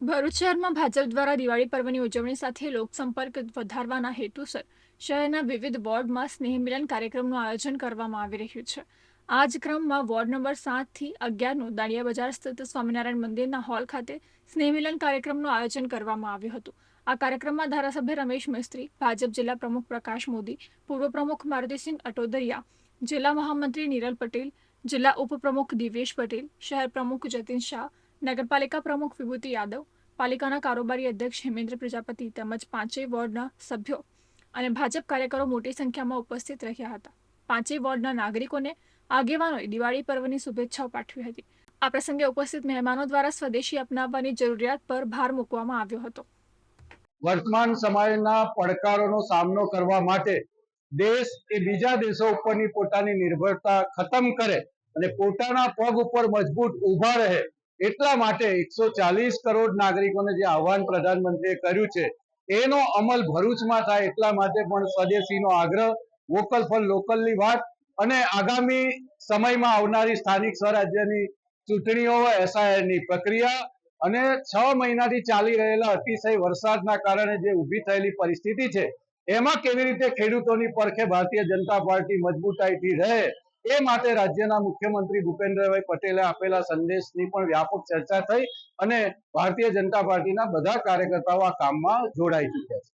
ભરૂચ શહેરમાં ભાજપ દ્વારા દિવાળી પર્વની ઉજવણી સાથે લોકસંપર્ક વધારવાના હેતુસર શહેરના વિવિધ વોર્ડમાં સ્નેહમિલન કાર્યક્રમનું આયોજન કરવામાં આવી રહ્યું છે. આ જ ક્રમમાં વોર્ડ નંબર સાતથી અગિયારનું દાંડિયા બજાર સ્થિત સ્વામિનારાયણ મંદિરના હોલ ખાતે સ્નેહ મિલન કાર્યક્રમનું આયોજન કરવામાં આવ્યું હતું. આ કાર્યક્રમમાં ધારાસભ્ય રમેશ મિસ્ત્રી, ભાજપ જિલ્લા પ્રમુખ પ્રકાશ મોદી, પૂર્વ પ્રમુખ મારુતિસિંહ અટોદરિયા, જિલ્લા મહામંત્રી નીરલ પટેલ, જિલ્લા ઉપપ્રમુખ દિવેશ પટેલ, શહેર પ્રમુખ જતીન શાહ નગરપાલિકા પ્રમુખ વિભૂતિ યાદવ, પાલિકાના કારોબારી અધ્યક્ષ હેમેન્દ્ર પ્રજાપતિ તેમજ પાંચેય વોર્ડના સભ્યો અને ભાજપ કાર્યકરો મોટી સંખ્યામાં ઉપસ્થિત રહ્યા હતા. પાંચેય વોર્ડના નાગરિકોને આગેવાનોએ દિવાળી પર્વની શુભેચ્છાઓ પાઠવી હતી. આ પ્રસંગે ઉપસ્થિત મહેમાનો દ્વારા સ્વદેશી અપનાવવાની જરૂરિયાત પર ભાર મૂકવામાં આવ્યો હતો. વર્તમાન સમયના પડકારોનો સામનો કરવા માટે દેશ એ બીજા દેશો ઉપરની પોતાની નિર્ભરતા ખતમ કરે અને પોતાના પગ ઉપર મજબૂત ઊભા રહે એટલા માટે એકસો ચાલીસ કરોડ નાગરિકોને જે આહવાન પ્રધાનમંત્રીએ કર્યું છે, એનો અમલ ભરૂચમાં થાય એટલા માટે પણ સ્વદેશીનો આગ્રહ, વોકલ ફોર લોકલની વાત અને આગામી સમયમાં આવનારી સ્થાનિક સ્વરાજ્યની ચૂંટણીઓ એસઆઈઆરની પ્રક્રિયા અને છ મહિનાથી ચાલી રહેલા અતિશય વરસાદના કારણે જે ઊભી થયેલી પરિસ્થિતિ છે, એમાં કેવી રીતે ખેડૂતોની પરખે ભારતીય જનતા પાર્ટી મજબૂતાઈથી રહે એ માટે રાજ્યના મુખ્યમંત્રી ભૂપેન્દ્રભાઈ પટેલે આપેલા સંદેશની પણ વ્યાપક ચર્ચા થઈ અને ભારતીય જનતા પાર્ટીના બધા કાર્યકર્તાઓ આ કામમાં જોડાઈ ચૂક્યા છે.